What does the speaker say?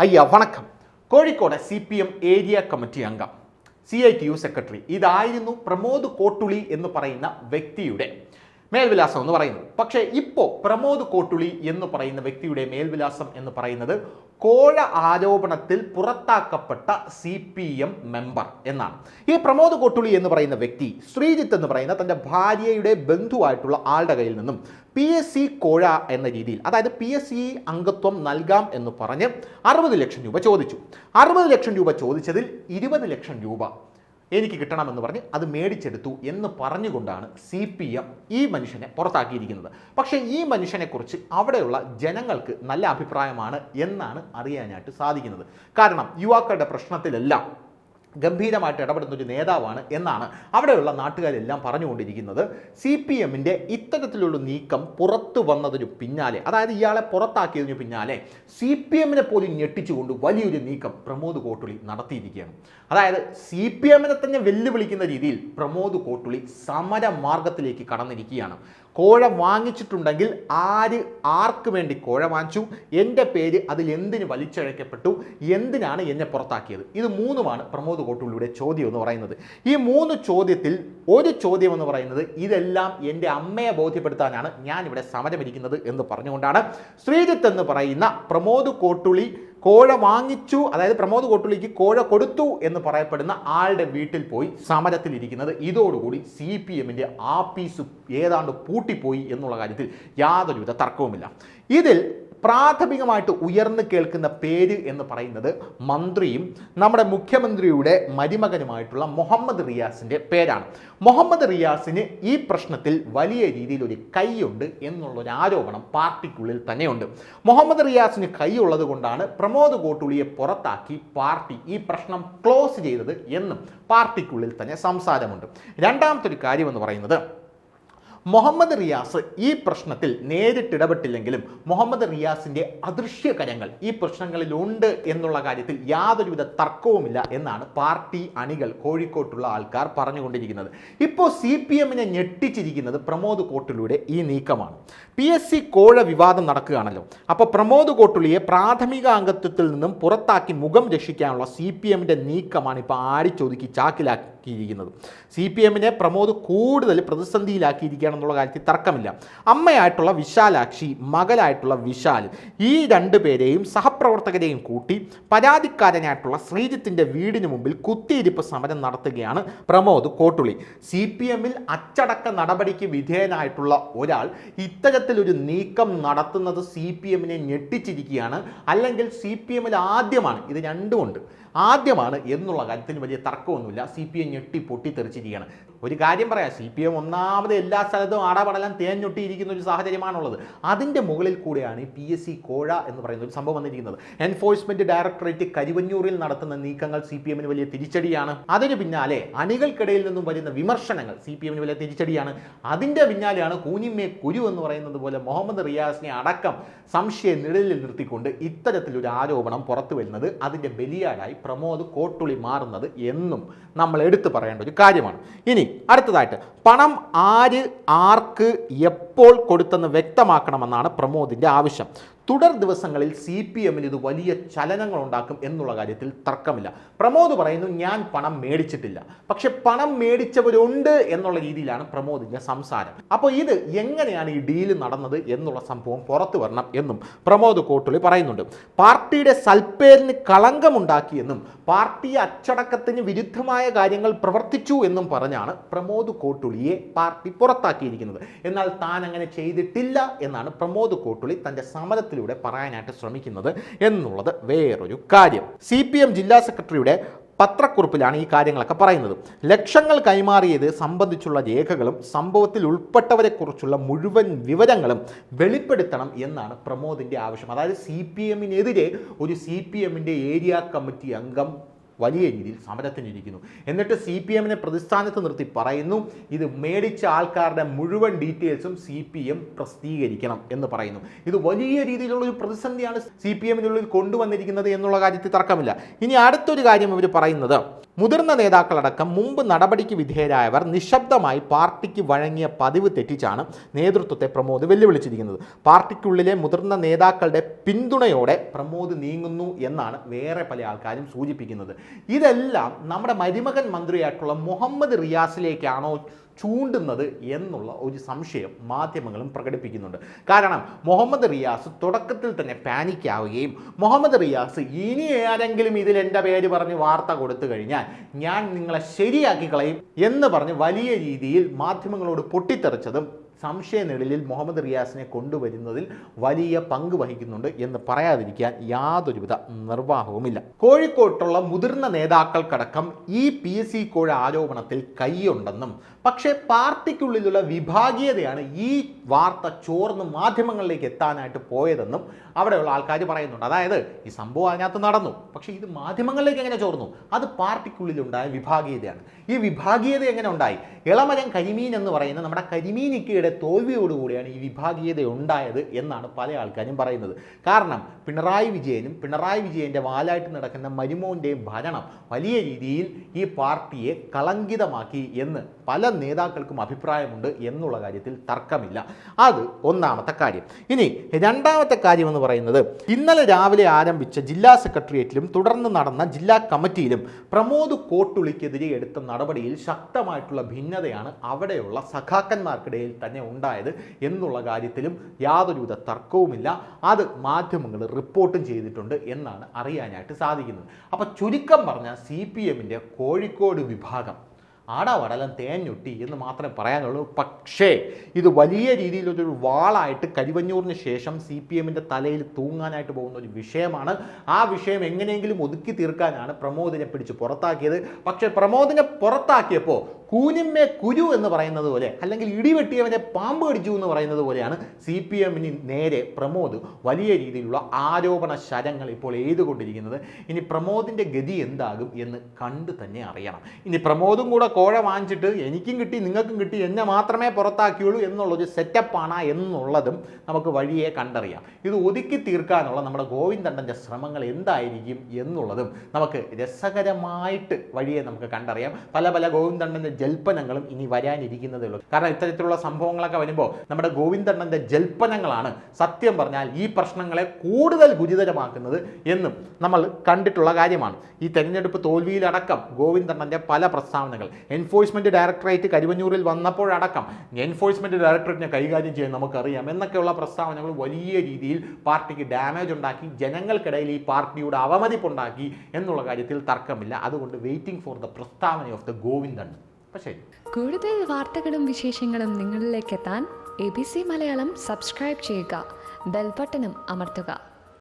അയ്യ വണക്കം. Kozhikode C P M area committee അംഗം. C I T U secretary. ഇതായിരുന്നു പ്രമോദ് കോട്ടുളി എന്ന് പറയുന്ന വ്യക്തിയുടെ മേൽവിലാസം എന്ന് പറയുന്നത്. പക്ഷേ ഇപ്പോൾ പ്രമോദ് കോട്ടുളി എന്ന് പറയുന്ന വ്യക്തിയുടെ മേൽവിലാസം എന്ന് പറയുന്നത് കോഴ ആരോപണത്തിൽ പുറത്താക്കപ്പെട്ട സി പി എം മെമ്പർ എന്നാണ്. ഈ പ്രമോദ് കോട്ടുളി എന്ന് പറയുന്ന വ്യക്തി ശ്രീജിത്ത് എന്ന് പറയുന്ന തന്റെ ഭാര്യയുടെ ബന്ധുവായിട്ടുള്ള ആളുടെ കയ്യിൽ നിന്നും പി എസ് സി കോഴ എന്ന രീതിയിൽ അതായത് പി എസ് സി അംഗത്വം നൽകാം എന്ന് പറഞ്ഞ് അറുപത് ലക്ഷം രൂപ ചോദിച്ചു. അറുപത് ലക്ഷം രൂപ ചോദിച്ചതിൽ ഇരുപത് ലക്ഷം രൂപ എനിക്ക് കിട്ടണമെന്ന് പറഞ്ഞ് അത് മേടിച്ചെടുത്തു എന്ന് പറഞ്ഞുകൊണ്ടാണ് സി പി എം ഈ മനുഷ്യനെ പുറത്താക്കിയിരിക്കുന്നത്. പക്ഷേ ഈ മനുഷ്യനെക്കുറിച്ച് അവിടെയുള്ള ജനങ്ങൾക്ക് നല്ല അഭിപ്രായമാണ് എന്നാണ് അറിയാനായിട്ട് സാധിക്കുന്നത്. കാരണം യുവാക്കളുടെ പ്രശ്നത്തിലെല്ലാം ഗംഭീരമായിട്ട് ഇടപെടുന്ന ഒരു നേതാവാണ് എന്നാണ് അവിടെയുള്ള നാട്ടുകാരെല്ലാം പറഞ്ഞുകൊണ്ടിരിക്കുന്നത്. സി പി എമ്മിന്റെ ഇത്തരത്തിലുള്ള നീക്കം പുറത്തു വന്നതിന് പിന്നാലെ അതായത് ഇയാളെ പുറത്താക്കിയതിന് പിന്നാലെ സി പി എമ്മിനെ പോലും ഞെട്ടിച്ചുകൊണ്ട് വലിയൊരു നീക്കം പ്രമോദ് കോട്ടുളി നടത്തിയിരിക്കുകയാണ്. അതായത് സി പി എമ്മിനെ തന്നെ വെല്ലുവിളിക്കുന്ന രീതിയിൽ പ്രമോദ് കോട്ടുളി സമര മാർഗത്തിലേക്ക് കടന്നിരിക്കുകയാണ്. കോഴ വാങ്ങിച്ചിട്ടുണ്ടെങ്കിൽ ആര് ആർക്ക് വേണ്ടി കോഴ വാങ്ങിച്ചു? എന്റെ പേര് അതിൽ എന്തിന് വലിച്ചഴക്കപ്പെട്ടു? എന്തിനാണ് എന്നെ പുറത്താക്കിയത്? ഇത് മൂന്നുമാണ് പ്രമോദ് കോട്ടുള്ളിയുടെ ചോദ്യം എന്ന് പറയുന്നത്. ഈ മൂന്ന് ചോദ്യത്തിൽ ഒരു ചോദ്യം എന്ന് പറയുന്നത് ഇതെല്ലാം എന്റെ അമ്മയെ ബോധ്യപ്പെടുത്താനാണ് ഞാൻ ഇവിടെ സമരമിരിക്കുന്നത് എന്ന് പറഞ്ഞുകൊണ്ടാണ്. ശ്രീജിത്ത് എന്ന് പറയുന്ന പ്രമോദ് കോട്ടുളി കോഴ വാങ്ങിച്ചു അതായത് പ്രമോദ് കോട്ടുള്ളിക്ക് കോഴ കൊടുത്തു എന്ന് പറയപ്പെടുന്ന ആളുടെ വീട്ടിൽ പോയി സമരത്തിലിരിക്കുന്നത്. ഇതോടുകൂടി സി പി എമ്മിന്റെ ആപ്പീസ് ഏതാണ്ട് പൂട്ടിപ്പോയി എന്നുള്ള കാര്യത്തിൽ യാതൊരുവിധ തർക്കവുമില്ല. ഇതിൽ പ്രാഥമികമായിട്ട് ഉയർന്നു കേൾക്കുന്ന പേര് എന്ന് പറയുന്നത് മന്ത്രിയും നമ്മുടെ മുഖ്യമന്ത്രിയുടെ മരുമകനുമായിട്ടുള്ള മുഹമ്മദ് റിയാസിന്റെ പേരാണ്. മുഹമ്മദ് റിയാസിന് ഈ പ്രശ്നത്തിൽ വലിയ രീതിയിൽ ഒരു കൈയുണ്ട് എന്നുള്ളൊരു ആരോപണം പാർട്ടിക്കുള്ളിൽ തന്നെയുണ്ട്. മുഹമ്മദ് റിയാസിന് കൈയുള്ളത് കൊണ്ടാണ് പ്രമോദ് കോട്ടുളിയെ പുറത്താക്കി പാർട്ടി ഈ പ്രശ്നം ക്ലോസ് ചെയ്തത് എന്നും പാർട്ടിക്കുള്ളിൽ തന്നെ സംസാരമുണ്ട്. രണ്ടാമത്തെ ഒരു കാര്യം എന്ന് പറയുന്നത് മുഹമ്മദ് റിയാസ് ഈ പ്രശ്നത്തിൽ നേരിട്ടിടപെട്ടില്ലെങ്കിലും മുഹമ്മദ് റിയാസിന്റെ അദൃശ്യ കരങ്ങൾ ഈ പ്രശ്നങ്ങളിലുണ്ട് എന്നുള്ള കാര്യത്തിൽ യാതൊരുവിധ തർക്കവുമില്ല എന്നാണ് പാർട്ടി അണികൾ കോഴിക്കോട്ടുള്ള ആൾക്കാർ പറഞ്ഞുകൊണ്ടിരിക്കുന്നത്. ഇപ്പോൾ സി പി എമ്മിനെ ഞെട്ടിച്ചിരിക്കുന്നത് പ്രമോദ് കോട്ടിലൂടെ ഈ നീക്കമാണ്. പി എസ് സി കോഴ വിവാദം നടക്കുകയാണല്ലോ. അപ്പോൾ പ്രമോദ് കോട്ടുളിയെ പ്രാഥമിക അംഗത്വത്തിൽ നിന്നും പുറത്താക്കി മുഖം രക്ഷിക്കാനുള്ള സി പി എമ്മിന്റെ നീക്കമാണ് ഇപ്പോൾ ആടിച്ചൊതുക്കി ചാക്കിലാക്കിയിരിക്കുന്നത് സി പി എമ്മിനെ പ്രമോദ് കൂടുതൽ പ്രതിസന്ധിയിലാക്കിയിരിക്കുകയാണെന്നുള്ള കാര്യത്തിൽ തർക്കമില്ല. അമ്മയായിട്ടുള്ള വിശാലാക്ഷി മകളായിട്ടുള്ള വിശാൽ ഈ രണ്ടു പേരെയും സഹപ്രവർത്തകരെയും കൂട്ടി പരാതിക്കാരനായിട്ടുള്ള ശ്രീജിത്തിന്റെ വീടിന് മുമ്പിൽ കുത്തിയിരിപ്പ് സമരം നടത്തുകയാണ് പ്രമോദ് കോട്ടുളി സി പി എമ്മിൽ അച്ചടക്ക നടപടിക്ക് വിധേയനായിട്ടുള്ള ഒരാൾ ഇത്തരത്തിലൊരു നീക്കം നടത്തുന്നത് സി പി എമ്മിനെ ഞെട്ടിച്ചിരിക്കുകയാണ്. അല്ലെങ്കിൽ സി പി എമ്മിൽ ആദ്യമാണ് ഇത് രണ്ടുമുണ്ട്. ആദ്യമാണ് എന്നുള്ള കാര്യത്തിന് വലിയ തർക്കമൊന്നുമില്ല. സി പി എം ഞെട്ടി പൊട്ടിത്തെറിച്ചിരിക്കുകയാണ്. ഒരു കാര്യം പറയാം സി പി എം ഒന്നാമത് എല്ലാ സ്ഥലത്തും ആടാപടലം തേഞ്ഞൊട്ടിയിരിക്കുന്ന ഒരു സാഹചര്യമാണുള്ളത്. അതിന്റെ മുകളിൽ കൂടെയാണ് ഈ പി എസ് സി കോഴ എന്ന് പറയുന്ന ഒരു സംഭവം വന്നിരിക്കുന്നത്. എൻഫോഴ്സ്മെന്റ് ഡയറക്ടറേറ്റ് കരുവന്നൂരിൽ നടത്തുന്ന നീക്കങ്ങൾ സി പി എമ്മിന് വലിയ തിരിച്ചടിയാണ്. അതിന് പിന്നാലെ അണികൾക്കിടയിൽ നിന്നും വരുന്ന വിമർശനങ്ങൾ സി പി എമ്മിന് വലിയ തിരിച്ചടിയാണ്. അതിന്റെ പിന്നാലെയാണ് കൂനിമ്മേ കുരു എന്ന് പറയുന്നത് പോലെ മുഹമ്മദ് റിയാസിനെ അടക്കം സംശയ നിഴലിൽ നിർത്തിക്കൊണ്ട് ഇത്തരത്തിലൊരു ആരോപണം പുറത്തു വരുന്നത് അതിന്റെ ബലിയാടായി പ്രമോദ് കോട്ടുളി മാറുന്നത് എന്നും നമ്മൾ എടുത്തു പറയേണ്ട ഒരു കാര്യമാണ്. ഇനി അടുത്തതായിട്ട് പണം ആര് ആർക്ക് എപ്പോൾ കൊടുത്തെന്ന് വ്യക്തമാക്കണമെന്നാണ് പ്രമോദിന്റെ ആവശ്യം. തുടർ ദിവസങ്ങളിൽ സി പി എമ്മിന് ഇത് വലിയ ചലനങ്ങൾ ഉണ്ടാക്കും എന്നുള്ള കാര്യത്തിൽ തർക്കമില്ല. പ്രമോദ് പറയുന്നു ഞാൻ പണം മേടിച്ചിട്ടില്ല. പക്ഷെ പണം മേടിച്ചവരുണ്ട് എന്നുള്ള രീതിയിലാണ് പ്രമോദിന്റെ സംസാരം. അപ്പോൾ ഇത് എങ്ങനെയാണ് ഈ ഡീൽ നടന്നത് എന്നുള്ള സംഭവം പുറത്തു വരണം എന്നും പ്രമോദ് കോട്ടുളി പറയുന്നുണ്ട്. പാർട്ടിയുടെ സൽപ്പേരിന് കളങ്കമുണ്ടാക്കിയെന്നും പാർട്ടി അച്ചടക്കത്തിന് വിരുദ്ധമായ കാര്യങ്ങൾ പ്രവർത്തിച്ചു എന്നും പറഞ്ഞാണ് പ്രമോദ് കോട്ടുളിയെ പാർട്ടി പുറത്താക്കിയിരിക്കുന്നത്. എന്നാൽ താൻ അങ്ങനെ ചെയ്തിട്ടില്ല എന്നാണ് പ്രമോദ് കോട്ടുളി തന്റെ സമരത്തിലൂടെ പറയാനായിട്ട് ശ്രമിക്കുന്നത് എന്നുള്ളത് വേറൊരു കാര്യം. സി ജില്ലാ സെക്രട്ടറിയുടെ പത്രക്കുറിപ്പിലാണ് ഈ കാര്യങ്ങളൊക്കെ പറയുന്നത്. ലക്ഷങ്ങൾ കൈമാറിയത് സംബന്ധിച്ചുള്ള രേഖകളും സംഭവത്തിൽ ഉൾപ്പെട്ടവരെക്കുറിച്ചുള്ള മുഴുവൻ വിവരങ്ങളും വെളിപ്പെടുത്തണം എന്നാണ് പ്രമോദിന്റെ ആവശ്യം. അതായത് സി പി എമ്മിനെതിരെ ഒരു സി പി എമ്മിന്റെ ഏരിയ കമ്മിറ്റി അംഗം വലിയ രീതിയിൽ സമരത്തിനിരിക്കുന്നു. എന്നിട്ട് സി പി എമ്മിനെ പ്രതിസ്ഥാനത്ത് നിർത്തി പറയുന്നു ഇത് മേടിച്ച ആൾക്കാരുടെ മുഴുവൻ ഡീറ്റെയിൽസും സി പി എം പ്രസിദ്ധീകരിക്കണം എന്ന് പറയുന്നു. ഇത് വലിയ രീതിയിലുള്ള ഒരു പ്രതിസന്ധിയാണ് സി പി എമ്മിനുള്ളിൽ കൊണ്ടുവന്നിരിക്കുന്നത് എന്നുള്ള കാര്യത്തിൽ തർക്കമില്ല. ഇനി അടുത്തൊരു കാര്യം ഇവർ പറയുന്നത് മുതിർന്ന നേതാക്കളടക്കം മുമ്പ് നടപടിക്ക് വിധേയരായവർ നിശബ്ദമായി പാർട്ടിക്ക് വഴങ്ങിയ പതിവ് തെറ്റിച്ചാണ് നേതൃത്വത്തെ പ്രമോദ് വെല്ലുവിളിച്ചിരിക്കുന്നത്. പാർട്ടിക്കുള്ളിലെ മുതിർന്ന നേതാക്കളുടെ പിന്തുണയോടെ പ്രമോദ് നീങ്ങുന്നു എന്നാണ് വേറെ പല ആൾക്കാരും സൂചിപ്പിക്കുന്നത്. ഇതെല്ലാം നമ്മുടെ മരുമകൻ മന്ത്രിയായിട്ടുള്ള മുഹമ്മദ് റിയാസിലേക്കാണോ ചൂണ്ടുന്നത് എന്നുള്ള ഒരു സംശയം മാധ്യമങ്ങളും പ്രകടിപ്പിക്കുന്നുണ്ട്. കാരണം മുഹമ്മദ് റിയാസ് തുടക്കത്തിൽ തന്നെ പാനിക് ആവുകയും മുഹമ്മദ് റിയാസ് ഇനി ആരെങ്കിലും ഇതിൽ എന്റെ പേര് പറഞ്ഞ് വാർത്ത കൊടുത്തു കഴിഞ്ഞാൽ ഞാൻ നിങ്ങളെ ശരിയാക്കി കളയും എന്ന് പറഞ്ഞ് വലിയ രീതിയിൽ മാധ്യമങ്ങളോട് പൊട്ടിത്തെറിച്ചതും സംശയനിഴലിൽ മുഹമ്മദ് റിയാസിനെ കൊണ്ടുവരുന്നതിൽ വലിയ പങ്ക് വഹിക്കുന്നുണ്ട് എന്ന് പറയാതിരിക്കാൻ യാതൊരുവിധ നിർവാഹവുമില്ല. കോഴിക്കോട്ടുള്ള മുതിർന്ന നേതാക്കൾക്കടക്കം ഈ പി എസ് സി കോഴ ആരോപണത്തിൽ കൈയുണ്ടെന്നും പക്ഷേ പാർട്ടിക്കുള്ളിലുള്ള വിഭാഗീയതയാണ് ഈ വാർത്ത ചോർന്ന് മാധ്യമങ്ങളിലേക്ക് എത്താനായിട്ട് പോയതെന്നും അവിടെയുള്ള ആൾക്കാർ പറയുന്നുണ്ട്. അതായത് ഈ സംഭവം അതിനകത്ത് നടന്നു. പക്ഷേ ഇത് മാധ്യമങ്ങളിലേക്ക് എങ്ങനെ ചോർന്നു? അത് പാർട്ടിക്കുള്ളിലുണ്ടായ വിഭാഗീയതയാണ്. ഈ വിഭാഗീയത എങ്ങനെ ഉണ്ടായി? ഇളമരം കരിമീൻ എന്ന് പറയുന്ന നമ്മുടെ കരിമീനിക്കയുടെ തോൽവിയോടുകൂടിയാണ് ഈ വിഭാഗീയത ഉണ്ടായത് എന്നാണ് പല ആൾക്കാരും പറയുന്നത്. കാരണം പിണറായി വിജയനും പിണറായി വിജയന്റെ വാലായിട്ട് നടക്കുന്ന മരുമോന്റെയും ഭരണം വലിയ രീതിയിൽ ഈ പാർട്ടിയെ കളങ്കിതമാക്കി എന്ന് പല നേതാക്കൾക്കും അഭിപ്രായമുണ്ട് എന്നുള്ള കാര്യത്തിൽ തർക്കമില്ല. അത് ഒന്നാമത്തെ കാര്യം. ഇനി രണ്ടാമത്തെ കാര്യം എന്ന് പറയുന്നത് ഇന്നലെ രാവിലെ ആരംഭിച്ച ജില്ലാ സെക്രട്ടേറിയറ്റിലും തുടർന്ന് നടന്ന ജില്ലാ കമ്മിറ്റിയിലും പ്രമോദ് കോട്ടുളിക്കെതിരെ എടുത്ത നടപടിയിൽ ശക്തമായിട്ടുള്ള ഭിന്നതയാണ് അവിടെയുള്ള സഖാക്കന്മാർക്കിടയിൽ തന്നെ ഉണ്ടായത് എന്നുള്ള കാര്യത്തിലും യാതൊരുവിധ തർക്കവുമില്ല. അത് മാധ്യമങ്ങൾ റിപ്പോർട്ടും ചെയ്തിട്ടുണ്ട് എന്നാണ് അറിയാനായിട്ട് സാധിക്കുന്നത്. അപ്പോൾ ചുരുക്കം പറഞ്ഞ സി പി എമ്മിന്റെ കോഴിക്കോട് വിഭാഗം ആടാവടലം തേഞ്ഞൊട്ടി എന്ന് മാത്രമേ പറയാനുള്ളൂ. പക്ഷേ ഇത് വലിയ രീതിയിലൊരു വാളായിട്ട് കരിവഞ്ഞൂറിന് ശേഷം സി പി എമ്മിന്റെ തലയിൽ തൂങ്ങാനായിട്ട് പോകുന്ന ഒരു വിഷയമാണ്. ആ വിഷയം എങ്ങനെയെങ്കിലും ഒതുക്കി തീർക്കാനാണ് പ്രമോദിനെ പിടിച്ച് പുറത്താക്കിയത്. പക്ഷേ പ്രമോദിനെ പുറത്താക്കിയപ്പോൾ കൂനിമ്മേ കുരു എന്ന് പറയുന്നത് പോലെ അല്ലെങ്കിൽ ഇടിവെട്ടിയവനെ പാമ്പ് കടിച്ചു എന്ന് പറയുന്നത് പോലെയാണ് സി പി എമ്മിന് നേരെ പ്രമോദ് വലിയ രീതിയിലുള്ള ആരോപണ ശരങ്ങൾ ഇപ്പോൾ എഴുതുകൊണ്ടിരിക്കുന്നത്. ഇനി പ്രമോദിന്റെ ഗതി എന്താകും എന്ന് കണ്ടു തന്നെ അറിയണം. ഇനി പ്രമോദും കൂടെ കോഴ വാങ്ങിച്ചിട്ട് എനിക്കും കിട്ടി നിങ്ങൾക്കും കിട്ടി എന്നെ മാത്രമേ പുറത്താക്കിയുള്ളൂ എന്നുള്ളൊരു സെറ്റപ്പാണ് എന്നുള്ളതും നമുക്ക് വഴിയെ കണ്ടറിയാം. ഇത് ഒതുക്കി തീർക്കാനുള്ള നമ്മുടെ ഗോവിന്ദണ്ണന്റെ ശ്രമങ്ങൾ എന്തായിരിക്കും എന്നുള്ളതും നമുക്ക് രസകരമായിട്ട് വഴിയെ നമുക്ക് കണ്ടറിയാം. പല പല ഗോവിന്ദണ്ണന്റെ ജൽപ്പനങ്ങളും ഇനി വരാനിരിക്കുന്നതേ ഉള്ളൂ. കാരണം ഇത്തരത്തിലുള്ള സംഭവങ്ങളൊക്കെ വരുമ്പോൾ നമ്മുടെ ഗോവിന്ദണ്ണന്റെ ജൽപ്പനങ്ങളാണ് സത്യം പറഞ്ഞാൽ ഈ പ്രശ്നങ്ങളെ കൂടുതൽ ഗുരുതരമാക്കുന്നത് എന്നും നമ്മൾ കണ്ടിട്ടുള്ള കാര്യമാണ്. ഈ തെരഞ്ഞെടുപ്പ് തോൽവിയിലടക്കം ഗോവിന്ദണ്ണന്റെ പല പ്രസ്താവനകൾ എൻഫോഴ്സ്മെന്റ് ഡയറക്ടറേറ്റ് കരുവന്നൂരിൽ വന്നപ്പോഴടക്കം എൻഫോഴ്സ്മെന്റ് ഡയറക്ടറേറ്റിനെ കൈകാര്യം ചെയ്യാൻ നമുക്കറിയാം. എന്നൊക്കെയുള്ള പ്രസ്താവനകൾ വലിയ രീതിയിൽ പാർട്ടിക്ക് ഡാമേജ് ഉണ്ടാക്കി ജനങ്ങൾക്കിടയിൽ ഈ പാർട്ടിയുടെ അവമതിപ്പുണ്ടാക്കി എന്നുള്ള കാര്യത്തിൽ തർക്കമില്ല. അതുകൊണ്ട് വെയിറ്റിംഗ് ഫോർ ദ പ്രസ്താവന ഓഫ് ദ ഗോവിന്ദൻ. പക്ഷേ കൂടുതൽ വാർത്തകളും വിശേഷങ്ങളും നിങ്ങളിലേക്ക് എത്താൻ A B C Malayalam subscribe ചെയ്യുക. ബെൽബട്ടനും അമർത്തുക.